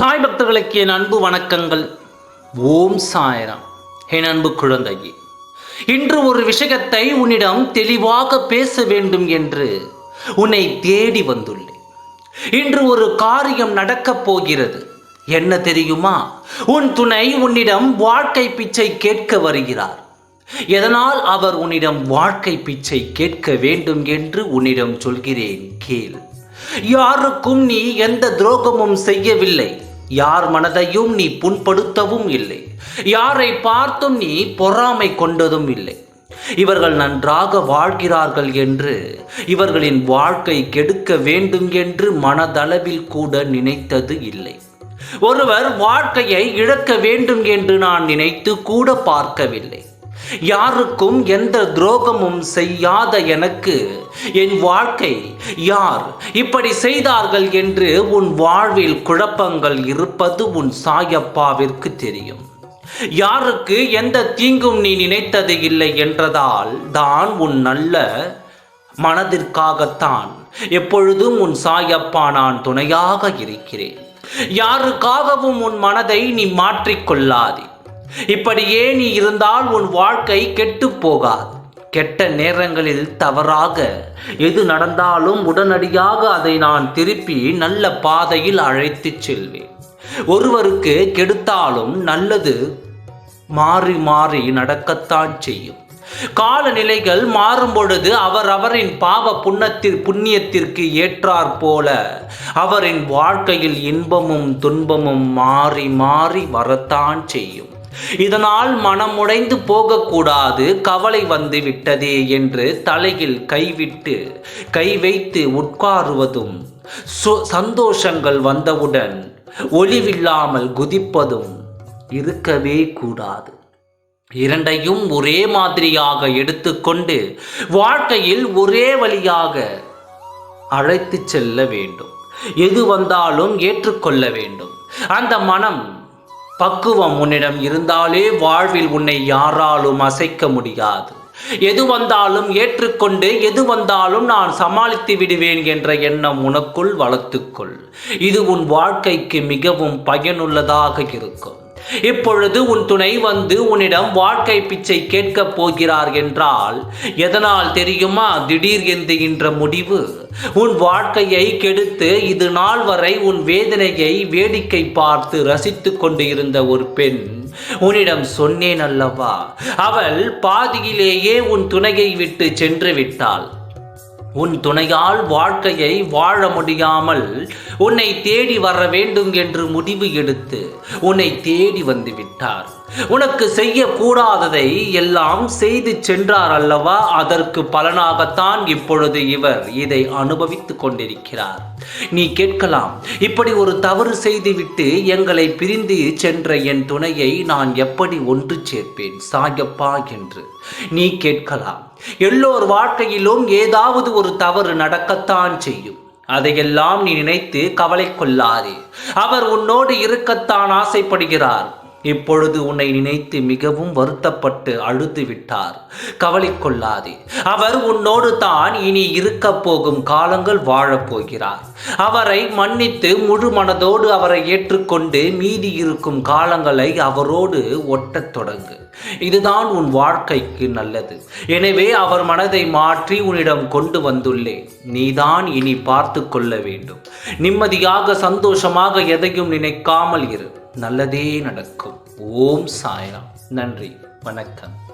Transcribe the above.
நண்பர்களுக்கு என் அன்பு வணக்கங்கள். ஓம் சாயராம். என் அன்பு குழந்தையே இன்று ஒரு விஷயத்தை உன்னிடம் தெளிவாக பேச வேண்டும் என்று உன்னை தேடி வந்துள்ளேன். இன்று ஒரு காரியம் நடக்கப் போகிறது. என்ன தெரியுமா? உன் துணை உன்னிடம் வாழ்க்கை பிச்சை கேட்க வருகிறார். எதனால் அவர் உன்னிடம் வாழ்க்கை பிச்சை கேட்க வேண்டும் என்று உன்னிடம் சொல்கிறேன் கேள். யாருக்கும் நீ எந்த துரோகமும் செய்யவில்லை. யார் மனதையும் நீ புண்படுத்தவும் இல்லை. யாரை பார்த்தும் நீ பொறாமை கொண்டதும் இல்லை. இவர்கள் நன்றாக வாழ்கிறார்கள் என்று இவர்களின் வாழ்க்கை கெடுக்க வேண்டும் என்று மனதளவில் கூட நினைத்தது இல்லை. ஒருவர் வாழ்க்கையை இழக்க வேண்டும் என்று நான் நினைத்து கூட பார்க்கவில்லை. யாருக்கும் எந்த துரோகமும் செய்யாத எனக்கு. என் வாழ்க்கை யார் இப்படி செய்தார்கள் என்று உன் வாழ்வில் குழப்பங்கள் இருப்பது உன் சாயப்பாவிற்கு தெரியும். யாருக்கு எந்த தீங்கும் நீ நினைத்தது இல்லை என்றதால் தான் உன் நல்ல மனதிற்காகத்தான் எப்பொழுதும் உன் சாயப்பா நான் துணையாக இருக்கிறேன். யாருக்காகவும் உன் மனதை நீ மாற்றிக்கொள்ளாதே இப்படியே நீ இருந்தால் உன் வாழ்க்கை கெட்டு போகாது. கெட்ட நேரங்களில் தவறாக எது நடந்தாலும் உடனடியாக அதை நான் திருப்பி நல்ல பாதையில் அழைத்துச் செல்வேன். ஒருவருக்கு கெடுத்தாலும் நல்லது மாறி மாறி நடக்கத்தான் செய்யும். காலநிலைகள் மாறும் பொழுது அவர் அவரின் பாவ புண்ணத்தில் புண்ணியத்திற்கு ஏற்றாற் போல அவரின் வாழ்க்கையில் இன்பமும் துன்பமும் மாறி மாறி வரத்தான் செய்யும். இதனால் மனமுடைந்து போகக்கூடாது கவலை வந்து விட்டதே என்று தலையில் கைவிட்டு கை வைத்து உட்காருவதும் சந்தோஷங்கள் வந்தவுடன் ஒளிவில்லாமல் குதிப்பதும் இருக்கவே கூடாது. இரண்டையும் ஒரே மாதிரியாக எடுத்துக்கொண்டு வாழ்க்கையில் ஒரே வழியாக அழைத்து செல்ல வேண்டும். எது வந்தாலும் ஏற்றுக்கொள்ள வேண்டும். அந்த மனம் பக்குவம் உன்னிடம் இருந்தாலே வாழ்வில் உன்னை யாராலும் அசைக்க முடியாது. எது வந்தாலும் ஏற்றுக்கொண்டு எது வந்தாலும் நான் சமாளித்து விடுவேன் என்ற எண்ணம் உனக்குள் வளர்த்துக்கொள். இது உன் வாழ்க்கைக்கு மிகவும் பயனுள்ளதாக இருக்கும். இப்பொழுது உன் துணை வந்து உன்னிடம் வாழ்க்கை பிச்சை கேட்கப் போகிறார் என்றால் எதனால் தெரியுமா திடீர் என்று முடிவு? உன் வாழ்க்கையை கெடுத்து இது நாள் வரை உன் வேதனையை வேடிக்கை பார்த்து ரசித்து கொண்டு இருந்த ஒரு பெண் உன்னிடம் சொன்னேன் அல்லவா? அவள் பாதியிலேயே உன் துணையை விட்டு சென்று விட்டாள். உன் துணையால் வாழ்க்கையை வாழ முடியாமல் உன்னை தேடி வர வேண்டும் என்று முடிவு எடுத்து உன்னை தேடி வந்து விட்டார். உனக்கு செய்யக்கூடாததை எல்லாம் செய்து சென்றார் அல்லவா? அதற்கு பலனாகத்தான் இப்பொழுது இவர் இதை அனுபவித்துக் கொண்டிருக்கிறார். நீ கேட்கலாம் இப்படி ஒரு தவறு செய்துவிட்டு எங்களை பிரிந்து சென்ற என் துணையை நான் எப்படி ஒன்று சேர்ப்பேன்? சாயப்பா என்று. நீ கேட்கலாம் எல்லோர் வாழ்க்கையிலும் ஏதாவது ஒரு தவறு நடக்கத்தான் செய்யும். அதையெல்லாம் நீ நினைத்து கவலை கொள்ளாதே. அவர் உன்னோடு இருக்கத்தான் ஆசைப்படுகிறார். இப்பொழுது உன்னை நினைத்து மிகவும் வருத்தப்பட்டு அழுது விட்டார் கவலை கொள்ளாதே அவர் உன்னோடு தான் இனி இருக்க போகும் காலங்கள் வாழப் போகிறார். அவரை மன்னித்து முழு மனதோடு அவரை ஏற்றுக்கொண்டு மீதி இருக்கும் காலங்களை அவரோடு ஒட்டத் தொடங்கு. இதுதான் உன் வாழ்க்கைக்கு நல்லது. எனவே அவர் மனதை மாற்றி உன்னிடம் கொண்டு வந்துள்ளேன். நீதான் இனி பார்த்து கொள்ள வேண்டும். நிம்மதியாக சந்தோஷமாக எதையும் நினைக்காமல் இரு. நல்லதே நடக்கும். ஓம் சாய்ராம். நன்றி. வணக்கம்.